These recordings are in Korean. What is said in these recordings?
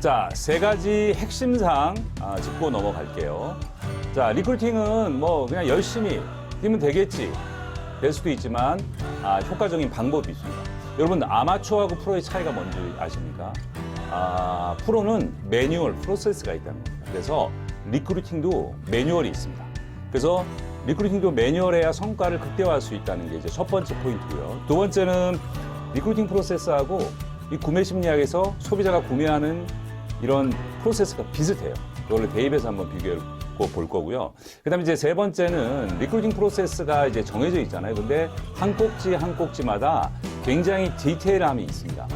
자, 세 가지 핵심상 아, 짚고 넘어갈게요. 자, 리크루팅은 뭐 그냥 열심히 뛰면 되겠지. 될 수도 있지만 아, 효과적인 방법이 있습니다. 여러분 아마추어하고 프로의 차이가 뭔지 아십니까? 아, 프로는 매뉴얼 프로세스가 있다는 겁니다. 그래서 리크루팅도 매뉴얼이 있습니다. 그래서 리크루팅도 매뉴얼해야 성과를 극대화할 수 있다는 게 이제 첫 번째 포인트고요. 두 번째는 리크루팅 프로세스하고 이 구매 심리학에서 소비자가 구매하는 이런 프로세스가 비슷해요. 그걸 대입해서 한번 비교해 볼 거고요. 그다음에 이제 세 번째는 리크루팅 프로세스가 이제 정해져 있잖아요. 근데 한 꼭지 한 꼭지마다 굉장히 디테일함이 있습니다.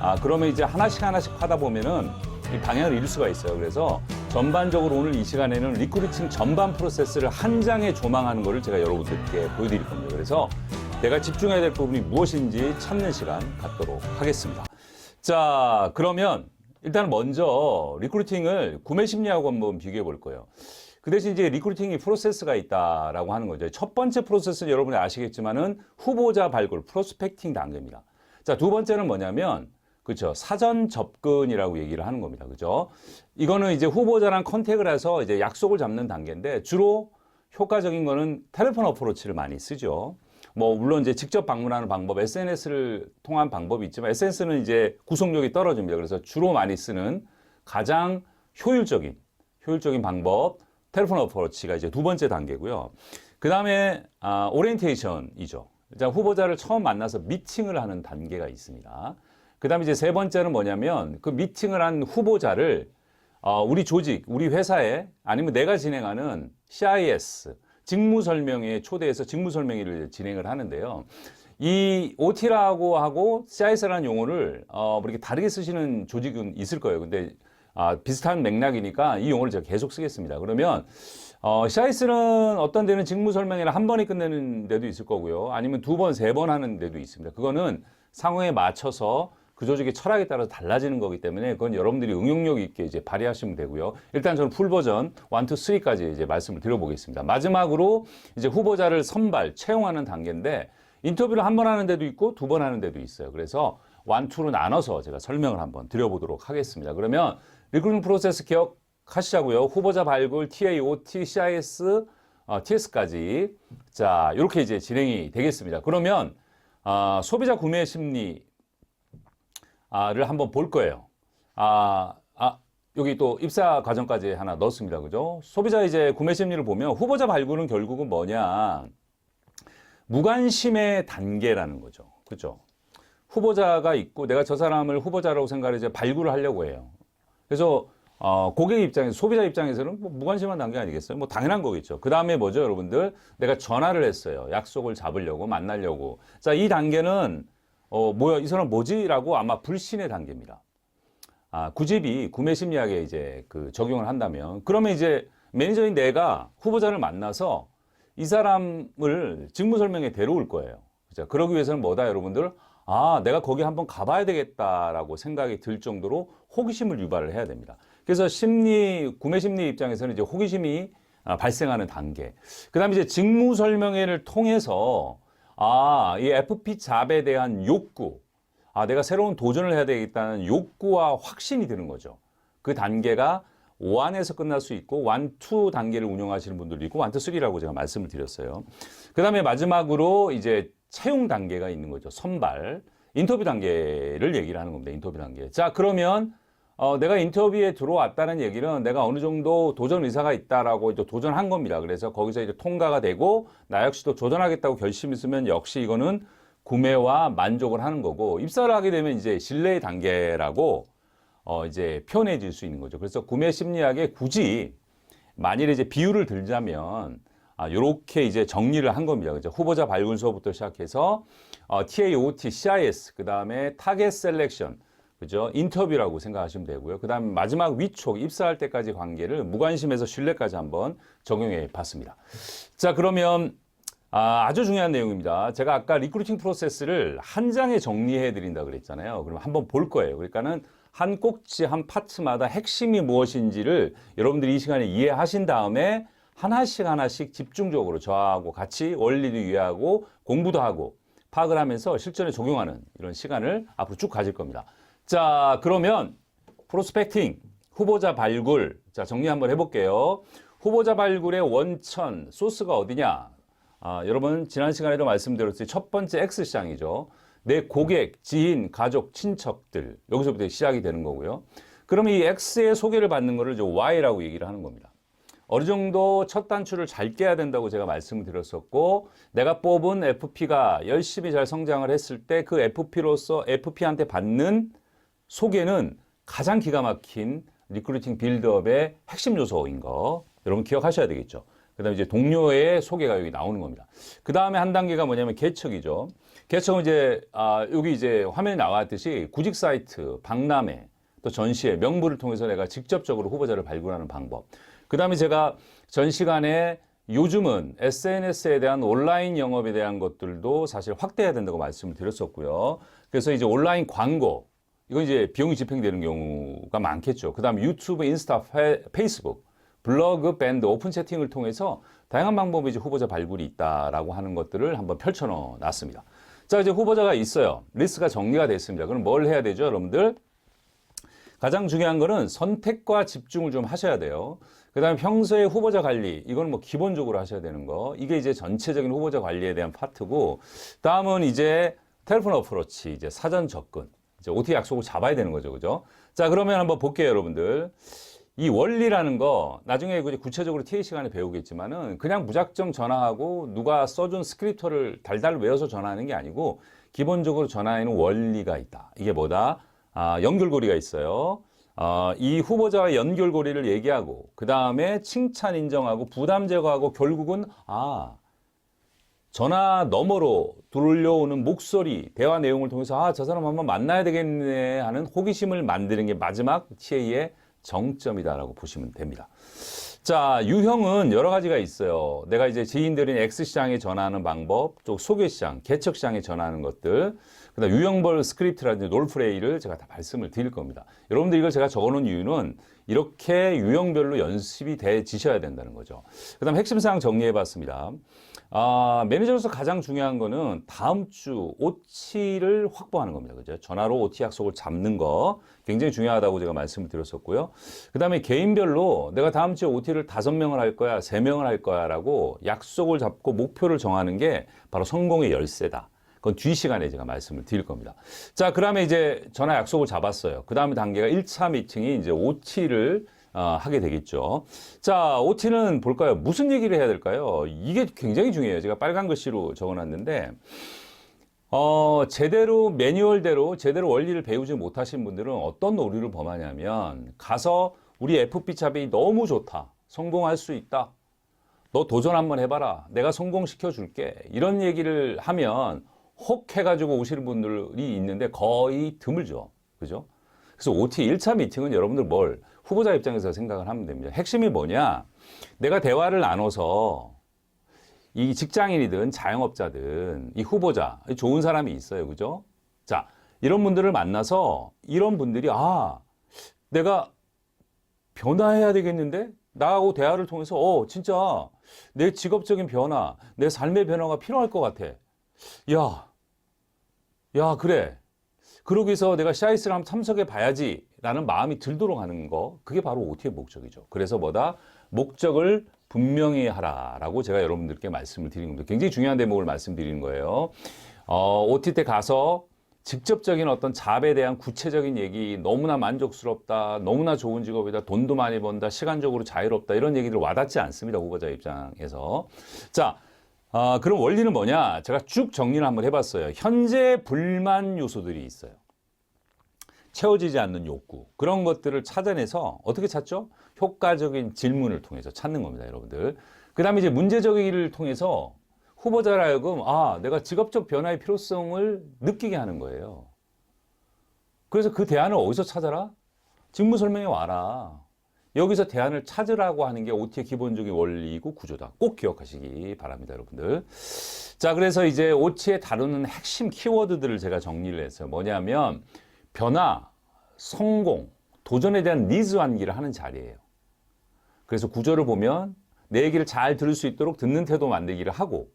아, 그러면 이제 하나씩 하나씩 하다 보면은 이 방향을 잃을 수가 있어요. 그래서 전반적으로 오늘 이 시간에는 리크루팅 전반 프로세스를 한 장에 조망하는 거를 제가 여러분들께 보여드릴 겁니다. 그래서 내가 집중해야 될 부분이 무엇인지 찾는 시간 갖도록 하겠습니다. 자, 그러면 일단 먼저 리크루팅을 구매 심리하고 한번 비교해 볼 거예요. 그 대신 이제 리크루팅이 프로세스가 있다라고 하는 거죠. 첫 번째 프로세스는 여러분이 아시겠지만은 후보자 발굴, 프로스펙팅 단계입니다. 자, 두 번째는 뭐냐면 그렇죠. 사전 접근이라고 얘기를 하는 겁니다. 그죠? 이거는 이제 후보자랑 컨택을 해서 이제 약속을 잡는 단계인데 주로 효과적인 거는 텔레폰 어프로치를 많이 쓰죠. 뭐 물론 이제 직접 방문하는 방법, SNS를 통한 방법이 있지만 SNS는 이제 구속력이 떨어집니다. 그래서 주로 많이 쓰는 가장 효율적인 효율적인 방법 텔레폰 어프로치가 이제 두 번째 단계고요. 그 다음에 아, 오리엔테이션이죠. 자, 후보자를 처음 만나서 미팅을 하는 단계가 있습니다. 그 다음에 이제 세 번째는 뭐냐면 그 미팅을 한 후보자를 어, 우리 조직, 우리 회사에 아니면 내가 진행하는 CIS 직무 설명회에 초대해서 직무 설명회를 진행을 하는데요. 이 OT라고 하고 CIS라는 용어를 어, 뭐 이렇게 다르게 쓰시는 조직은 있을 거예요. 근데 아, 비슷한 맥락이니까 이 용어를 제가 계속 쓰겠습니다. 그러면 어, CIS는 어떤 데는 직무 설명회를 한 번에 끝내는 데도 있을 거고요. 아니면 두 번, 세 번 하는 데도 있습니다. 그거는 상황에 맞춰서 그 조직의 철학에 따라서 달라지는 거기 때문에 그건 여러분들이 응용력 있게 이제 발휘하시면 되고요. 일단 저는 풀 버전 1, 2, 3까지 이제 말씀을 드려보겠습니다. 마지막으로 이제 후보자를 선발, 채용하는 단계인데 인터뷰를 한 번 하는 데도 있고 두 번 하는 데도 있어요. 그래서 1, 2로 나눠서 제가 설명을 한번 드려보도록 하겠습니다. 그러면 리크루팅 프로세스 기억하시자고요. 후보자 발굴, TA, OT, CIS, 어, TS까지. 자, 이렇게 이제 진행이 되겠습니다. 그러면 아, 소비자 구매 심리 를 한번 볼 거예요. 아, 아, 여기 또 입사 과정까지 하나 넣었습니다. 그죠? 소비자 이제 구매 심리를 보면 후보자 발굴은 결국은 뭐냐? 무관심의 단계라는 거죠. 그죠? 후보자가 있고 내가 저 사람을 후보자라고 생각을 이제 발굴을 하려고 해요. 그래서 어, 고객 입장에서 소비자 입장에서는 뭐 무관심한 단계 아니겠어요? 뭐 당연한 거겠죠. 그 다음에 뭐죠, 여러분들? 내가 전화를 했어요. 약속을 잡으려고 만나려고. 자, 이 단계는 어, 뭐야, 이 사람 뭐지라고 아마 불신의 단계입니다. 아, 구집이 구매 심리학에 이제 그 적용을 한다면 그러면 이제 매니저인 내가 후보자를 만나서 이 사람을 직무 설명에 데려올 거예요. 그죠? 그러기 위해서는 뭐다, 여러분들? 아, 내가 거기 한번 가봐야 되겠다라고 생각이 들 정도로 호기심을 유발을 해야 됩니다. 그래서 심리, 구매 심리 입장에서는 이제 호기심이 아, 발생하는 단계. 그 다음에 이제 직무 설명회를 통해서 아, 이 FP 잡에 대한 욕구. 아, 내가 새로운 도전을 해야 되겠다는 욕구와 확신이 드는 거죠. 그 단계가 1에서 끝날 수 있고 1, 2 단계를 운영하시는 분들도 있고 1, 2, 3라고 제가 말씀을 드렸어요. 그 다음에 마지막으로 이제 채용 단계가 있는 거죠. 선발. 인터뷰 단계를 얘기를 하는 겁니다. 인터뷰 단계. 자, 그러면 어, 내가 인터뷰에 들어왔다는 얘기는 내가 어느 정도 도전 의사가 있다라고 이제 도전한 겁니다. 그래서 거기서 이제 통과가 되고 나 역시도 도전하겠다고 결심했으면 역시 이거는 구매와 만족을 하는 거고 입사를 하게 되면 이제 신뢰의 단계라고 어, 이제 줄수 있는 거죠. 그래서 구매 심리학에 굳이 만일에 이제 비율을 들자면 아, 요렇게 이제 정리를 한 겁니다. 그죠? 후보자 발굴서부터 시작해서 어, TA, OT, CIS, 그 다음에 타겟 셀렉션, 그죠? 인터뷰라고 생각하시면 되고요. 그 다음 마지막 위촉, 입사할 때까지 관계를 무관심에서 신뢰까지 한번 적용해 봤습니다. 자, 그러면 아, 아주 중요한 내용입니다. 제가 아까 리크루팅 프로세스를 한 장에 정리해 드린다 그랬잖아요. 그럼 한번 볼 거예요. 그러니까는 한 꼭지, 한 파트마다 핵심이 무엇인지를 여러분들이 이 시간에 이해하신 다음에 하나씩 하나씩 집중적으로 저하고 같이 원리도 이해하고 공부도 하고 파악을 하면서 실전에 적용하는 이런 시간을 앞으로 쭉 가질 겁니다. 자, 그러면 프로스펙팅, 후보자 발굴. 자, 정리 한번 해볼게요. 후보자 발굴의 원천, 소스가 어디냐? 아, 여러분, 지난 시간에도 말씀드렸듯이 첫 번째 X시장이죠. 내 고객, 지인, 가족, 친척들. 여기서부터 시작이 되는 거고요. 그러면 이 X의 소개를 받는 거를 이제 Y라고 얘기를 하는 겁니다. 어느 정도 첫 단추를 잘 깨야 된다고 제가 말씀을 드렸었고 내가 뽑은 FP가 열심히 잘 성장을 했을 때 그 FP로서 FP한테 받는 소개는 가장 기가 막힌 리크루팅 빌드업의 핵심 요소인 거 여러분 기억하셔야 되겠죠. 그 다음에 이제 동료의 소개가 여기 나오는 겁니다. 그 다음에 한 단계가 뭐냐면 개척이죠. 개척은 이제 아 여기 이제 화면에 나왔듯이 구직 사이트, 박람회, 또 전시회, 명부를 통해서 내가 직접적으로 후보자를 발굴하는 방법. 그 다음에 제가 전 시간에 요즘은 SNS에 대한 온라인 영업에 대한 것들도 사실 확대해야 된다고 말씀을 드렸었고요. 그래서 이제 온라인 광고, 이건 이제 비용이 집행되는 경우가 많겠죠. 그 다음에 유튜브, 인스타, 페, 페이스북, 블로그, 밴드, 오픈 채팅을 통해서 다양한 방법의 이제 후보자 발굴이 있다라고 하는 것들을 한번 펼쳐 놨습니다. 자, 이제 후보자가 있어요. 리스트가 정리가 됐습니다. 그럼 뭘 해야 되죠, 여러분들? 가장 중요한 거는 선택과 집중을 좀 하셔야 돼요. 그 다음에 평소에 후보자 관리, 이건 뭐 기본적으로 하셔야 되는 거. 이게 이제 전체적인 후보자 관리에 대한 파트고, 다음은 이제 텔레폰 어프로치, 이제 사전 접근. 이제 OT 약속을 잡아야 되는 거죠. 그죠? 자, 그러면 한번 볼게요, 여러분들. 이 원리라는 거 나중에 이제 구체적으로 TA 시간에 배우겠지만은 그냥 무작정 전화하고 누가 써준 스크립터를 달달 외워서 전화하는 게 아니고 기본적으로 전화에는 원리가 있다. 이게 뭐다? 아, 연결고리가 있어요. 어, 이 후보자와 연결고리를 얘기하고 그 다음에 칭찬 인정하고 부담 제거하고 결국은 아 전화 너머로 들려오는 목소리 대화 내용을 통해서 아 저 사람 한번 만나야 되겠네 하는 호기심을 만드는 게 마지막 TA의 정점이다라고 보시면 됩니다. 자, 유형은 여러 가지가 있어요. 내가 이제 지인들인 X시장에 전화하는 방법, 또 소개시장, 개척시장에 전화하는 것들, 그 다음 유형별 스크립트라든지 롤프레이를 제가 다 말씀을 드릴 겁니다. 여러분들 이걸 제가 적어놓은 이유는 이렇게 유형별로 연습이 돼 지셔야 된다는 거죠. 그 다음 핵심 사항 정리해 봤습니다. 아, 매니저로서 가장 중요한 거는 다음 주 OT를 확보하는 겁니다. 그죠? 전화로 OT 약속을 잡는 거 굉장히 중요하다고 제가 말씀을 드렸었고요. 그 다음에 개인별로 내가 다음 주에 OT를 다섯 명을 할 거야, 세 명을 할 거야 라고 약속을 잡고 목표를 정하는 게 바로 성공의 열쇠다. 그건 뒤 시간에 제가 말씀을 드릴 겁니다. 자, 그 다음에 이제 전화 약속을 잡았어요. 그 다음에 단계가 1차 미팅이 이제 OT를 어, 하게 되겠죠. 자, OT는 볼까요? 무슨 얘기를 해야 될까요? 이게 굉장히 중요해요. 제가 빨간 글씨로 적어놨는데, 어, 제대로 매뉴얼대로 제대로 원리를 배우지 못하신 분들은 어떤 오류를 범하냐면, 가서 우리 FP 샵이 너무 좋다. 성공할 수 있다. 너 도전 한번 해봐라. 내가 성공시켜 줄게. 이런 얘기를 하면 혹 해가지고 오시는 분들이 있는데 거의 드물죠. 그죠? 그래서 OT 1차 미팅은 여러분들 뭘 후보자 입장에서 생각을 하면 됩니다. 핵심이 뭐냐? 내가 대화를 나눠서 이 직장인이든 자영업자든 이 후보자, 좋은 사람이 있어요. 그죠? 자, 이런 분들을 만나서 이런 분들이 아, 내가 변화해야 되겠는데? 나하고 대화를 통해서 어, 진짜 내 직업적인 변화, 내 삶의 변화가 필요할 것 같아. 야, 야, 그래. 그러기 위해서 내가 CIS를 한번 참석해 봐야지 라는 마음이 들도록 하는 거 그게 바로 OT의 목적이죠. 그래서 뭐다? 목적을 분명히 하라라고 제가 여러분들께 말씀을 드리는 겁니다. 굉장히 중요한 대목을 말씀드리는 거예요. 어, OT 때 가서 직접적인 어떤 잡에 대한 구체적인 얘기 너무나 만족스럽다, 너무나 좋은 직업이다, 돈도 많이 번다, 시간적으로 자유롭다 이런 얘기들 와닿지 않습니다. 후보자 입장에서. 자, 아, 그럼 원리는 뭐냐? 제가 쭉 정리를 한번 해봤어요. 현재 불만 요소들이 있어요. 채워지지 않는 욕구. 그런 것들을 찾아내서 어떻게 찾죠? 효과적인 질문을 통해서 찾는 겁니다, 여러분들. 그 다음에 이제 문제적인 일을 통해서 후보자라 하여금, 아, 내가 직업적 변화의 필요성을 느끼게 하는 거예요. 그래서 그 대안을 어디서 찾아라? 직무 설명에 와라. 여기서 대안을 찾으라고 하는 게 OT의 기본적인 원리이고 구조다. 꼭 기억하시기 바랍니다, 여러분들. 자, 그래서 이제 OT에 다루는 핵심 키워드들을 제가 정리를 했어요. 뭐냐면 변화, 성공, 도전에 대한 니즈 환기를 하는 자리예요. 그래서 구조를 보면 내 얘기를 잘 들을 수 있도록 듣는 태도 만들기를 하고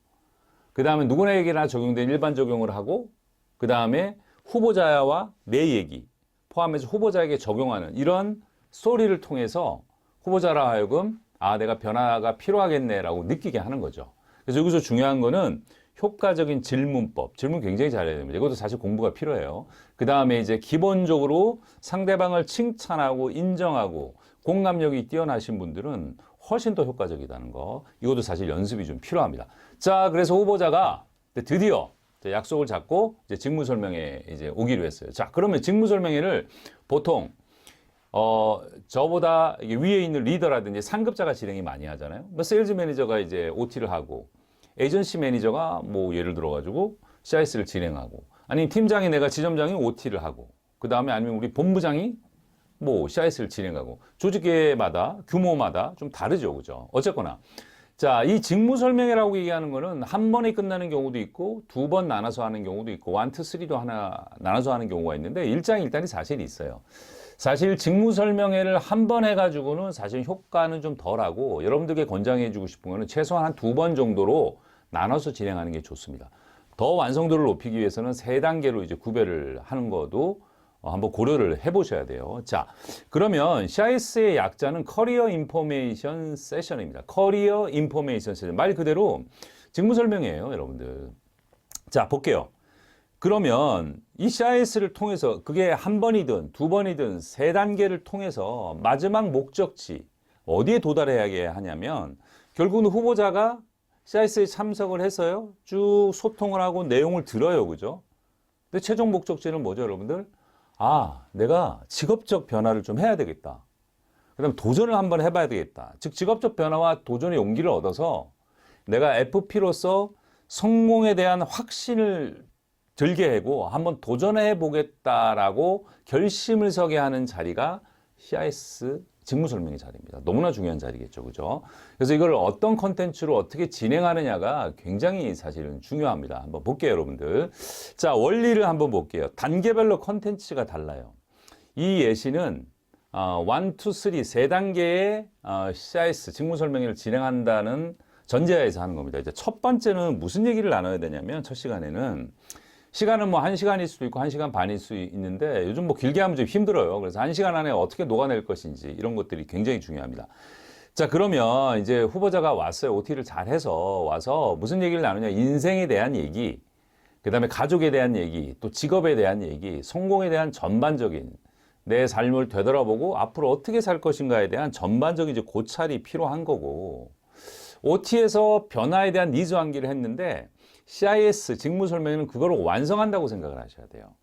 그 다음에 누구나에게나 적용된 일반 적용을 하고 그 다음에 후보자와 내 얘기 포함해서 후보자에게 적용하는 이런 스토리를 통해서 후보자라 하여금 아 내가 변화가 필요하겠네라고 느끼게 하는 거죠. 그래서 여기서 중요한 거는 효과적인 질문법, 질문 굉장히 잘해야 됩니다. 이것도 사실 공부가 필요해요. 그 다음에 이제 기본적으로 상대방을 칭찬하고 인정하고 공감력이 뛰어나신 분들은 훨씬 더 효과적이다는 거. 이것도 사실 연습이 좀 필요합니다. 자, 그래서 후보자가 드디어 약속을 잡고 이제 직무 설명회 이제 오기로 했어요. 자, 그러면 직무 설명회를 보통 어, 저보다 위에 있는 리더라든지 상급자가 진행이 많이 하잖아요. 뭐 세일즈 매니저가 이제 OT를 하고 에이전시 매니저가 뭐 예를 들어 가지고 CIS를 진행하고 아니면 팀장이 내가 지점장이 OT를 하고 그 다음에 아니면 우리 본부장이 뭐 CIS를 진행하고 조직계마다 규모마다 좀 다르죠, 그죠? 어쨌거나 자, 이 직무 설명회라고 얘기하는 거는 한 번에 끝나는 경우도 있고 두 번 나눠서 하는 경우도 있고 원, 투, 쓰리도 하나 나눠서 하는 경우가 있는데 일장일단이 사실 있어요. 사실 직무 설명회를 한 번 해가지고는 사실 효과는 좀 덜하고 여러분들께 권장해주고 싶은 거는 최소한 한 두 번 정도로 나눠서 진행하는 게 좋습니다. 더 완성도를 높이기 위해서는 세 단계로 이제 구별을 하는 것도 어, 한번 고려를 해보셔야 돼요. 자, 그러면 CIS의 약자는 커리어 인포메이션 세션입니다. 커리어 인포메이션 세션. 말 그대로 직무 설명이에요, 여러분들. 자, 볼게요. 그러면 이 CIS를 통해서 그게 한 번이든 두 번이든 세 단계를 통해서 마지막 목적지 어디에 도달해야 하냐면 결국은 후보자가 CIS에 참석을 해서요. 쭉 소통을 하고 내용을 들어요. 그죠? 근데 최종 목적지는 뭐죠 여러분들? 아 내가 직업적 변화를 좀 해야 되겠다. 그다음 도전을 한번 해봐야 되겠다. 즉 직업적 변화와 도전의 용기를 얻어서 내가 FP로서 성공에 대한 확신을 들게 하고 한번 도전해 보겠다라고 결심을 서게 하는 자리가 CIS 직무 설명의 자리입니다. 너무나 중요한 자리겠죠. 그죠? 그래서 이걸 어떤 컨텐츠로 어떻게 진행하느냐가 굉장히 사실은 중요합니다. 한번 볼게요, 여러분들. 자, 원리를 한번 볼게요. 단계별로 컨텐츠가 달라요. 이 예시는 어, 1, 2, 3, 세 단계의 어, CIS 직무 설명회를 진행한다는 전제하에서 하는 겁니다. 이제 첫 번째는 무슨 얘기를 나눠야 되냐면 첫 시간에는 시간은 뭐한 시간일 수도 있고 한 시간 반일 수 있는데 요즘 뭐 길게 하면 좀 힘들어요. 그래서 한 시간 안에 어떻게 녹아낼 것인지 이런 것들이 굉장히 중요합니다. 자, 그러면 이제 후보자가 왔어요. OT를 잘 해서 와서 무슨 얘기를 나누냐. 인생에 대한 얘기, 그 다음에 가족에 대한 얘기, 또 직업에 대한 얘기, 성공에 대한 전반적인 내 삶을 되돌아보고 앞으로 어떻게 살 것인가에 대한 전반적인 이제 고찰이 필요한 거고 OT에서 변화에 대한 니즈 환기를 했는데 CIS 직무 설명에는 그거를 완성한다고 생각을 하셔야 돼요.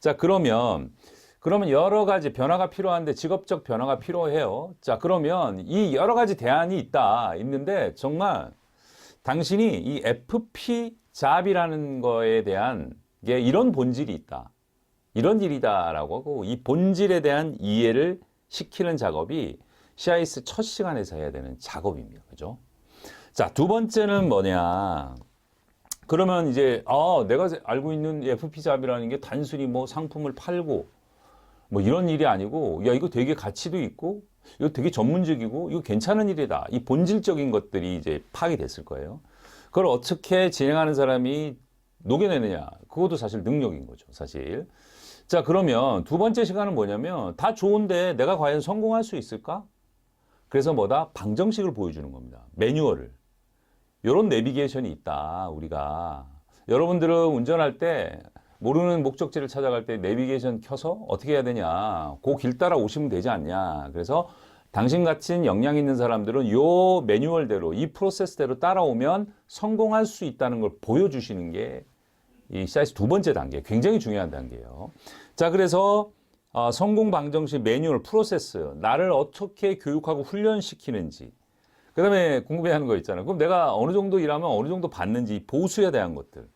자, 그러면 그러면 여러 가지 변화가 필요한데 직업적 변화가 필요해요. 자, 그러면 이 여러 가지 대안이 있다. 있는데 정말 당신이 이 FP 잡이라는 거에 대한 게 이런 본질이 있다. 이런 일이다라고 하고 이 본질에 대한 이해를 시키는 작업이 CIS 첫 시간에서 해야 되는 작업입니다. 그죠? 자, 두 번째는 뭐냐? 그러면 이제 아 내가 알고 있는 FP 잡이라는 게 단순히 뭐 상품을 팔고 뭐 이런 일이 아니고 야 이거 되게 가치도 있고 이거 되게 전문적이고 이거 괜찮은 일이다. 이 본질적인 것들이 이제 파악이 됐을 거예요. 그걸 어떻게 진행하는 사람이 녹여내느냐 그것도 사실 능력인 거죠 사실. 자 그러면 두 번째 시간은 뭐냐면 다 좋은데 내가 과연 성공할 수 있을까? 그래서 뭐다? 방정식을 보여주는 겁니다. 매뉴얼을 이런 내비게이션이 있다 우리가. 여러분들은 운전할 때 모르는 목적지를 찾아갈 때 내비게이션 켜서 어떻게 해야 되냐. 그 길 따라 오시면 되지 않냐. 그래서 당신 같은 역량 있는 사람들은 요 매뉴얼대로 이 프로세스대로 따라오면 성공할 수 있다는 걸 보여주시는 게이 사이즈 두 번째 단계 굉장히 중요한 단계예요. 자 그래서 어, 성공 방정식 매뉴얼 프로세스 나를 어떻게 교육하고 훈련시키는지 그 다음에 궁금해하는 거 있잖아요. 그럼 내가 어느 정도 일하면 어느 정도 받는지 보수에 대한 것들.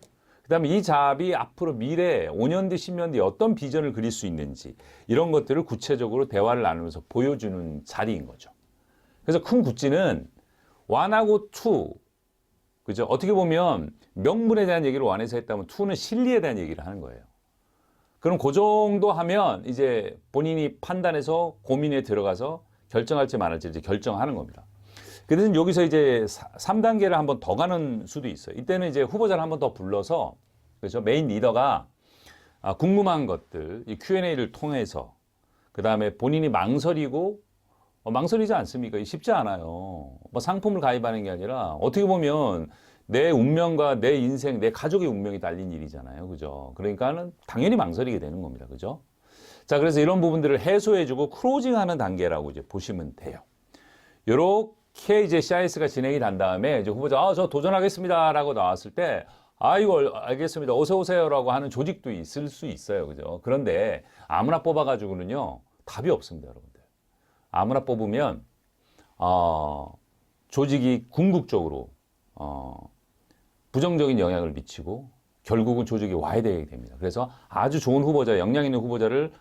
그 다음에 이 잡이 앞으로 미래 5년 뒤, 10년 뒤 어떤 비전을 그릴 수 있는지 이런 것들을 구체적으로 대화를 나누면서 보여주는 자리인 거죠. 그래서 큰 구찌는 완하고 투, 그죠? 어떻게 보면 명분에 대한 얘기를 완에서 했다면 투는 실리에 대한 얘기를 하는 거예요. 그럼 그 정도 하면 이제 본인이 판단해서 고민에 들어가서 결정할지 말할지 이제 결정하는 겁니다. 그래서 여기서 이제 3단계를 한번 더 가는 수도 있어요. 이때는 이제 후보자를 한번 더 불러서 그렇죠? 메인 리더가 아, 궁금한 것들 이 Q&A를 통해서 그 다음에 본인이 망설이고 어, 망설이지 않습니까? 쉽지 않아요. 뭐 상품을 가입하는 게 아니라 어떻게 보면 내 운명과 내 인생, 내 가족의 운명이 달린 일이잖아요. 그죠? 그러니까는 당연히 망설이게 되는 겁니다. 그죠? 자, 그래서 이런 부분들을 해소해주고 크로징하는 단계라고 이제 보시면 돼요. 요렇게 이제 CIS가 진행이 된 다음에 이제 후보자, 아, 저 도전하겠습니다. 라고 나왔을 때, 아, 이거 알겠습니다. 어서 오세요. 라고 하는 조직도 있을 수 있어요. 그죠? 그런데 아무나 뽑아가지고는요, 답이 없습니다. 여러분들. 아무나 뽑으면, 어, 조직이 궁극적으로, 어, 부정적인 영향을 미치고 결국은 조직이 와해되게 됩니다. 그래서 아주 좋은 후보자, 역량 있는 후보자를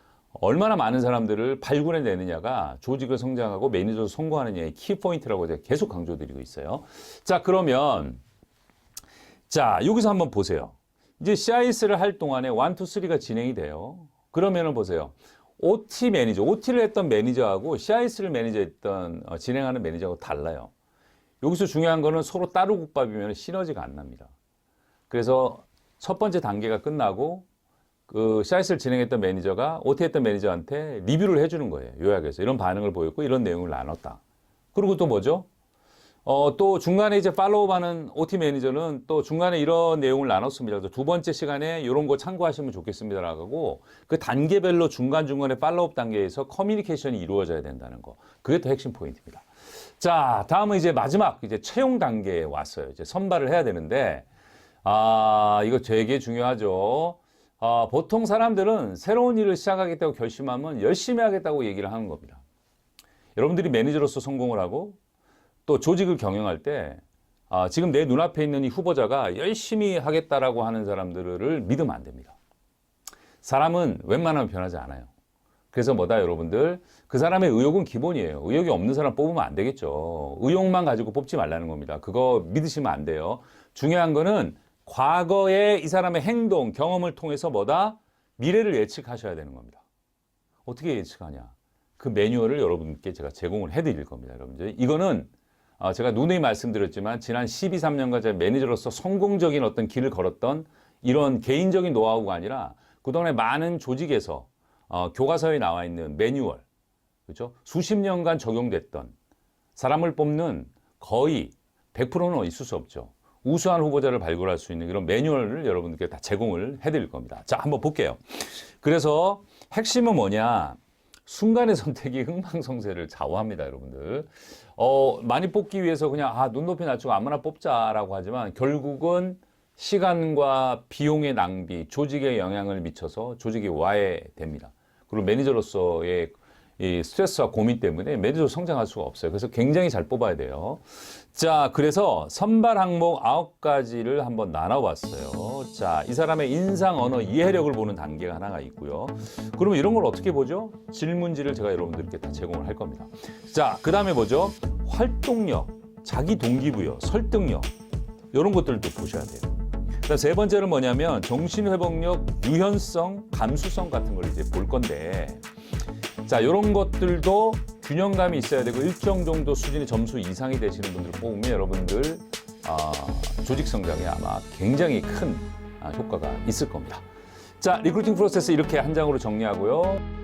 얼마나 많은 사람들을 발굴해 내느냐가 조직을 성장하고 매니저로 성공하느냐의 키포인트라고 제가 계속 강조드리고 있어요. 자, 그러면 자, 여기서 한번 보세요. 이제 CIS를 할 동안에 1, 2, 3가 진행이 돼요. 그러면은 보세요. OT 매니저, OT를 했던 매니저하고 CIS를 매니저했던 어, 진행하는 매니저하고 달라요. 여기서 중요한 거는 서로 따로 국밥이면 시너지가 안 납니다. 그래서 첫 번째 단계가 끝나고 그 CIS를 진행했던 매니저가 OT 했던 매니저한테 리뷰를 해주는 거예요. 요약해서 이런 반응을 보였고 이런 내용을 나눴다. 그리고 또 뭐죠? 어, 또 중간에 이제 팔로우하는 OT 매니저는 또 중간에 이런 내용을 나눴습니다. 두 번째 시간에 이런 거 참고하시면 좋겠습니다라고 그 단계별로 중간중간에 팔로우업 단계에서 커뮤니케이션이 이루어져야 된다는 거. 그게 더 핵심 포인트입니다. 자, 다음은 이제 마지막 이제 채용 단계에 왔어요. 이제 선발을 해야 되는데 아, 이거 되게 중요하죠. 아, 보통 사람들은 새로운 일을 시작하겠다고 결심하면 열심히 하겠다고 얘기를 하는 겁니다. 여러분들이 매니저로서 성공을 하고 또 조직을 경영할 때 아, 지금 내 눈앞에 있는 이 후보자가 열심히 하겠다라고 하는 사람들을 믿으면 안 됩니다. 사람은 웬만하면 변하지 않아요. 그래서 뭐다 여러분들 그 사람의 의욕은 기본이에요. 의욕이 없는 사람 뽑으면 안 되겠죠. 의욕만 가지고 뽑지 말라는 겁니다. 그거 믿으시면 안 돼요. 중요한 거는 과거의 이 사람의 행동, 경험을 통해서 뭐다 미래를 예측하셔야 되는 겁니다. 어떻게 예측하냐? 그 매뉴얼을 여러분께 제가 제공을 해드릴 겁니다, 여러분들. 이거는 어, 제가 누누이 말씀드렸지만 지난 12, 3년간 제가 매니저로서 성공적인 어떤 길을 걸었던 이런 개인적인 노하우가 아니라 그동안에 많은 조직에서 어, 교과서에 나와 있는 매뉴얼, 그렇죠? 수십 년간 적용됐던 사람을 뽑는 거의 100%는 있을 수 없죠. 우수한 후보자를 발굴할 수 있는 이런 매뉴얼을 여러분들께 다 제공을 해드릴 겁니다. 자, 한번 볼게요. 그래서 핵심은 뭐냐? 순간의 선택이 흥망성쇠를 좌우합니다, 여러분들. 어, 많이 뽑기 위해서 그냥, 아, 눈높이 낮추고 아무나 뽑자라고 하지만 결국은 시간과 비용의 낭비, 조직에 영향을 미쳐서 조직이 와해됩니다. 그리고 매니저로서의 이 스트레스와 고민 때문에 매니저로 성장할 수가 없어요. 그래서 굉장히 잘 뽑아야 돼요. 자, 그래서 선발 항목 아홉 가지를 한번 나눠봤어요. 자, 이 사람의 인상, 언어, 이해력을 보는 단계가 하나가 있고요. 그러면 이런 걸 어떻게 보죠? 질문지를 제가 여러분들께 다 제공을 할 겁니다. 자, 그 다음에 뭐죠? 활동력, 자기 동기부여, 설득력, 이런 것들도 보셔야 돼요. 자, 세 번째는 뭐냐면 정신회복력, 유연성, 감수성 같은 걸 이제 볼 건데 자, 이런 것들도 균형감이 있어야 되고 일정 정도 수준의 점수 이상이 되시는 분들 뽑으면 여러분들 아, 조직 성장에 아마 굉장히 큰 아, 효과가 있을 겁니다. 자, 리크루팅 프로세스 이렇게 한 장으로 정리하고요.